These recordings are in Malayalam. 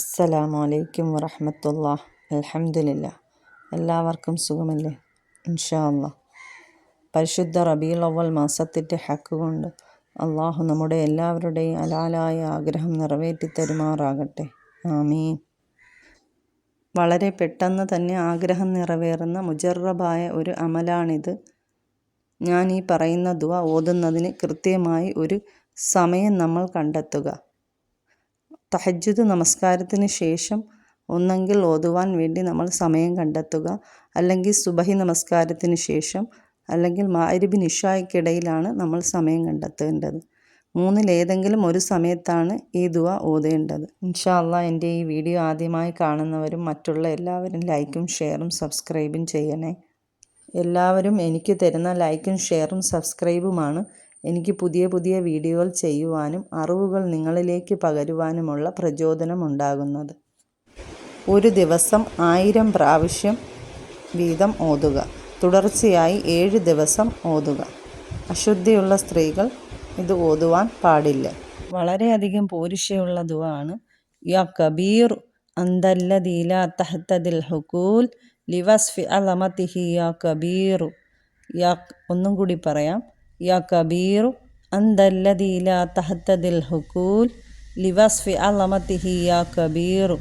അസ്സലാമു അലൈക്കും വറഹമത്തുള്ള അലഹമില്ല എല്ലാവർക്കും സുഖമല്ലേ? ഇൻഷാല്ല പരിശുദ്ധ റബീൽ അവൽ മാസത്തിന്റെ ഹക്ക് കൊണ്ട് അള്ളാഹു നമ്മുടെ എല്ലാവരുടെയും അലാലായ ആഗ്രഹം നിറവേറ്റി തരുമാറാകട്ടെ. ആമീൻ. വളരെ പെട്ടെന്ന് തന്നെ ആഗ്രഹം നിറവേറുന്ന മുജറബായ ഒരു അമലാണിത്. ഞാൻ ഈ പറയുന്ന ദുവ ഓതുന്നതിന് കൃത്യമായി ഒരു സമയം നമ്മൾ കണ്ടെത്തുക. തഹജ്ജുദ് നമസ്കാരത്തിന് ശേഷം ഒന്നെങ്കിൽ ഓതുവാൻ വേണ്ടി നമ്മൾ സമയം കണ്ടെത്തുക. അല്ലെങ്കിൽ സുബഹി നമസ്കാരത്തിന് ശേഷം അല്ലെങ്കിൽ മാരിബി നിഷായ്ക്കിടയിലാണ് നമ്മൾ സമയം കണ്ടെത്തേണ്ടത്. മൂന്നിലേതെങ്കിലും ഒരു സമയത്താണ് ഈ ദുവ ഓതേണ്ടത്. ഇൻഷാല്ല എന്റെ ഈ വീഡിയോ ആദ്യമായി കാണുന്നവരും മറ്റുള്ള എല്ലാവരും ലൈക്കും ഷെയറും സബ്സ്ക്രൈബും ചെയ്യണേ. എല്ലാവരും എനിക്ക് തരുന്ന ലൈക്കും ഷെയറും സബ്സ്ക്രൈബുമാണ്. എനിക്ക് പുതിയ പുതിയ വീഡിയോകൾ ചെയ്യുവാനും അറിവുകൾ നിങ്ങളിലേക്ക് പകരുവാനുമുള്ള പ്രചോദനമുണ്ടാകുന്നത്. ഒരു ദിവസം ആയിരം പ്രാവശ്യം വീതം ഓതുക. തുടർച്ചയായി ഏഴ് ദിവസം ഓതുക. അശുദ്ധിയുള്ള സ്ത്രീകൾ ഇത് ഓതുവാൻ പാടില്ല. വളരെയധികം പോരിശയുള്ള ദുവാണ് യാ കബീർ അന്തല്ലദീല തഹത്തദിൽ ഹുക്കൂൽ ലിവസ്ഫി അലമതിഹി യാ കബീറു. യാ ഒന്നും കൂടി പറയാം. യാ കബീറു لا തഹത്തദിൽ ഹുക്കൂൽ ലിവസ്ഫി علمته യാ കബീറു.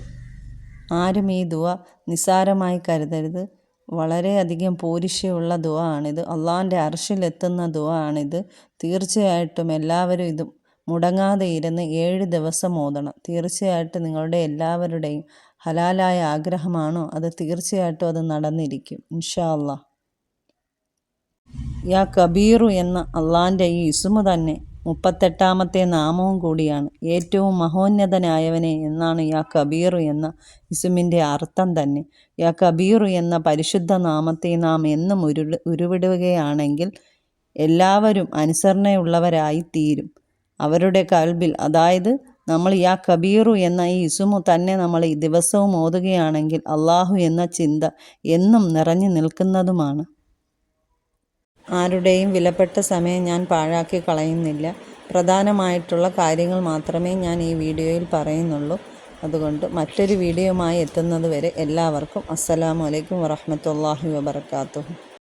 ആരും ഈ ദുവ നിസാരമായി കരുതരുത്. വളരെയധികം പോരിശയുള്ള ദുവ ആണിത് അള്ളാഹിന്റെ അർഷിലെത്തുന്ന ദുവ ആണിത് തീർച്ചയായിട്ടും എല്ലാവരും ഇത് മുടങ്ങാതെ ഇരുന്ന് ഏഴ് ദിവസം ഓതണം. തീർച്ചയായിട്ടും നിങ്ങളുടെ എല്ലാവരുടെയും ഹലാലായ ആഗ്രഹമാണോ? അത് തീർച്ചയായിട്ടും അത് നടന്നിരിക്കും. ഇൻഷാ അള്ളാഹ് യാ കബീറു എന്ന അള്ളാന്റെ ഈ ഇസുമു തന്നെ മുപ്പത്തെട്ടാമത്തെ നാമവും കൂടിയാണ്. ഏറ്റവും മഹോന്നതനായവനെ എന്നാണ് യാ കബീറു എന്ന ഇസുമിന്റെ അർത്ഥം തന്നെ. യാ കബീറു എന്ന പരിശുദ്ധ നാമത്തെ നാം എന്നും ഉരു ഉരുവിടുകയാണെങ്കിൽ എല്ലാവരും അനുസരണയുള്ളവരായി തീരും അവരുടെ കൽബിൽ അതായത് നമ്മൾ യാ കബീറു എന്ന ഈ ഇസുമു തന്നെ നമ്മൾ ഈ ദിവസവും ഓതുകയാണെങ്കിൽ അള്ളാഹു എന്ന ചിന്ത എന്നും നിറഞ്ഞു നിൽക്കുന്നതുമാണ്. ആരുടെയും വിലപ്പെട്ട സമയം ഞാൻ പാഴാക്കി കളയുന്നില്ല. പ്രധാനമായിട്ടുള്ള കാര്യങ്ങൾ മാത്രമേ ഞാൻ ഈ വീഡിയോയിൽ പറയുന്നുള്ളൂ. അതുകൊണ്ട് മറ്റൊരു വീഡിയോയുമായി എത്തുന്നത് വരെ എല്ലാവർക്കും അസ്സലാമു അലൈക്കും വറഹമത്തല്ലാഹി വബർക്കാത്തു